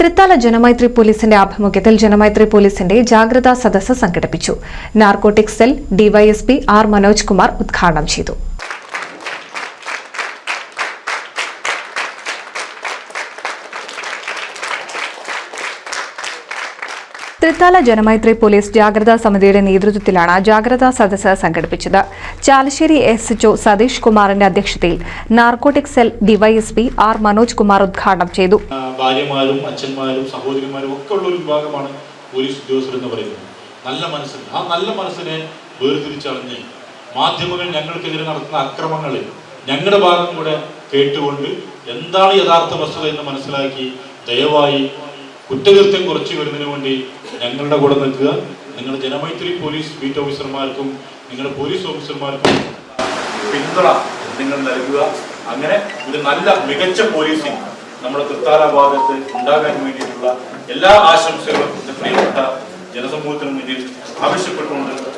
തൃത്താല ജനമൈത്രി പോലീസിന്റെ ആഭിമുഖ്യത്തിൽ ജനമൈത്രി പോലീസിന്റെ ജാഗ്രതാ സദസ്സ് സംഘടിപ്പിച്ചു. Narcotic cell DYSP R Manoj Kumar ഉദ്ഘാടനം ചെയ്തു. തൃത്താല ജനമൈത്രി പോലീസ് ജാഗ്രതാ സമിതിയുടെ നേതൃത്വത്തിലാണ് ജാഗ്രതാ സദസ്സ് സംഘടിപ്പിച്ചത്. ചാലശ്ശേരി എസ് എച്ച്ഒ സതീഷ് കുമാറിന്റെ അധ്യക്ഷതയിൽ narcotic cell DYSP R Manoj Kumar ഉദ്ഘാടനം ചെയ്തു. ഭാര്യമാരും അച്ഛന്മാരും സഹോദരിമാരും ഒക്കെ ഉള്ള ഒരു വിഭാഗമാണ് പോലീസ് ഉദ്യോഗസ്ഥർ എന്ന് പറയുന്നത്. നല്ല മനസ്സിന് ആ നല്ല മനസ്സിനെ വേർതിരിച്ചറിഞ്ഞ് മാധ്യമങ്ങൾ ഞങ്ങൾക്കെതിരെ നടത്തുന്ന അക്രമങ്ങൾ ഞങ്ങളുടെ ഭാഗം കൂടെ കേട്ടുകൊണ്ട് എന്താണ് യഥാർത്ഥ വസ്തുത എന്ന് മനസ്സിലാക്കി ദയവായി കുറ്റകൃത്യം കുറച്ചു വരുന്നതിന് വേണ്ടി ഞങ്ങളുടെ കൂടെ നിൽക്കുക. നിങ്ങൾ ജനമൈത്രി പോലീസ് ബീറ്റ് ഓഫീസർമാർക്കും നിങ്ങളുടെ പോലീസ് ഓഫീസർമാർക്കും പിന്തുണ നിങ്ങൾ നൽകുക. അങ്ങനെ ഒരു നല്ല മികച്ച പോലീസിംഗ് നമ്മുടെ തൃത്താല ഭാഗത്ത് ഉണ്ടാകാൻ വേണ്ടിയിട്ടുള്ള എല്ലാ ആശംസകളും പ്രിയപ്പെട്ട ജനസമൂഹത്തിന് മുന്നിൽ ആവശ്യപ്പെട്ടുകൊണ്ട്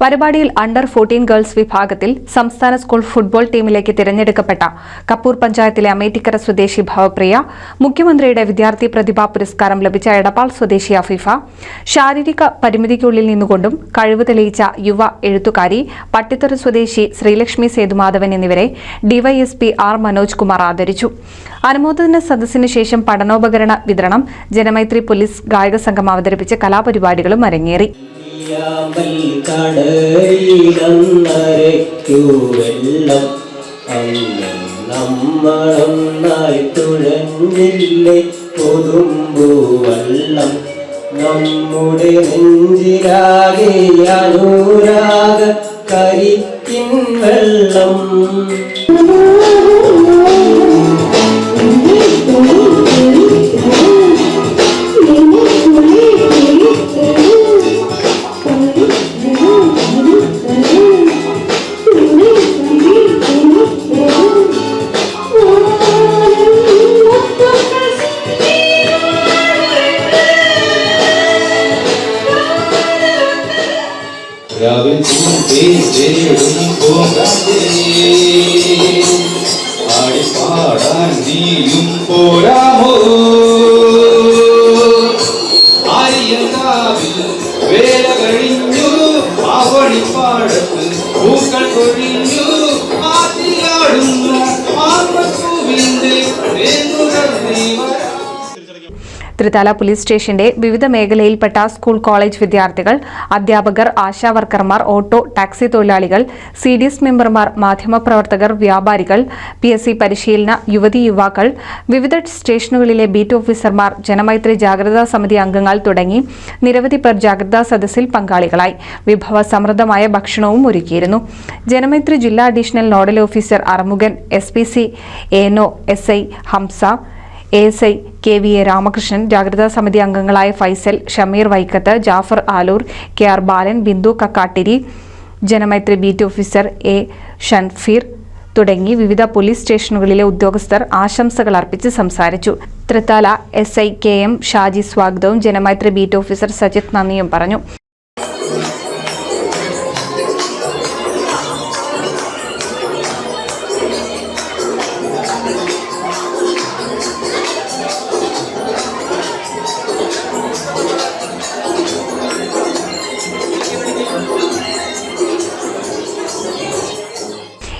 പരിപാടിയിൽ അണ്ടർ ഫോർട്ടീൻ ഗേൾസ് വിഭാഗത്തിൽ സംസ്ഥാന സ്കൂൾ ഫുട്ബോൾ ടീമിലേക്ക് തിരഞ്ഞെടുക്കപ്പെട്ട കപ്പൂർ പഞ്ചായത്തിലെ അമേറ്റിക്കര സ്വദേശി ഭവപ്രിയ മുഖ്യമന്ത്രിയുടെ വിദ്യാർത്ഥി പ്രതിഭാ പുരസ്കാരം ലഭിച്ച എടപ്പാൾ സ്വദേശി അഫീഫ ശാരീരിക പരിമിതിക്കുള്ളിൽ നിന്നുകൊണ്ടും കഴിവ് തെളിയിച്ച യുവ എഴുത്തുകാരി പട്ടിത്തറ സ്വദേശി ശ്രീലക്ഷ്മി സേതുമാധവൻ എന്നിവരെ ഡിവൈഎസ്പി ആർ മനോജ് കുമാർ ആദരിച്ചു. അനുമോദന സദസ്സിന് ശേഷം പഠനോപകരണ വിതരണം ജനമൈത്രി പോലീസ് ഗായക സംഘം അവതരിപ്പിച്ച കലാപരിപാടികളും അരങ്ങേറി. യാമൽ കടലിലന്നരയ്ക്കു വെള്ളം. അന്ന് നമ്മളൊന്നായി തുഴഞ്ഞില്ലേ പൊതുമ്പൂവെള്ളം നമ്മുടെ നെഞ്ചിലാകെ അനുരാഗ കരിക്കിൻ വെള്ളം. തേടും പോകാതെ ആടി പാടാൻ നീയും പോരാമോ ആര്യങ്കാവിൽ വേല കഴിഞ്ഞു ആവണിപ്പാടത്ത് പൂക്കൾ കൊഴിഞ്ഞു ആറ്റിലാടുന്നു ആത്മക്കൂവിന്റെ വേങ്ങുകൾ തൃത്താല പോലീസ് സ്റ്റേഷന്റെ വിവിധ മേഖലയിൽപ്പെട്ട സ്കൂൾ കോളേജ് വിദ്യാർത്ഥികൾ അധ്യാപകർ ആശാവർക്കർമാർ ഓട്ടോ ടാക്സി തൊഴിലാളികൾ സി ഡി എസ് മെമ്പർമാർ മാധ്യമപ്രവർത്തകർ വ്യാപാരികൾ പി എസ് സി പരിശീലന യുവതി യുവാക്കൾ വിവിധ സ്റ്റേഷനുകളിലെ ബീറ്റ് ഓഫീസർമാർ ജനമൈത്രി ജാഗ്രതാ സമിതി അംഗങ്ങൾ തുടങ്ങി നിരവധി പേർ ജാഗ്രതാ സദസ്സിൽ പങ്കാളികളായി. വിഭവ സമൃദ്ധമായ ഭക്ഷണവും ഒരുക്കിയിരുന്നു. ജനമൈത്രി ജില്ലാ additional nodal officer Arumughan S P C എനോ S I Hamsa A S I K V A Ramakrishnan ജാഗ്രതാ സമിതി അംഗങ്ങളായ Faisal Shameer Vaikkath Jafar Aloor K R Balan Bindu Kakkattiri Janamaithri beat officer A Shanfeer തുടങ്ങി വിവിധ police സ്റ്റേഷനുകളിലെ ഉദ്യോഗസ്ഥർ ആശംസകൾ അർപ്പിച്ച് സംസാരിച്ചു. Thrithala S I K M Shaji സ്വാഗതവും ജനമൈത്രി ബീറ്റ് ഓഫീസർ സജിത് നന്ദിയും പറഞ്ഞു.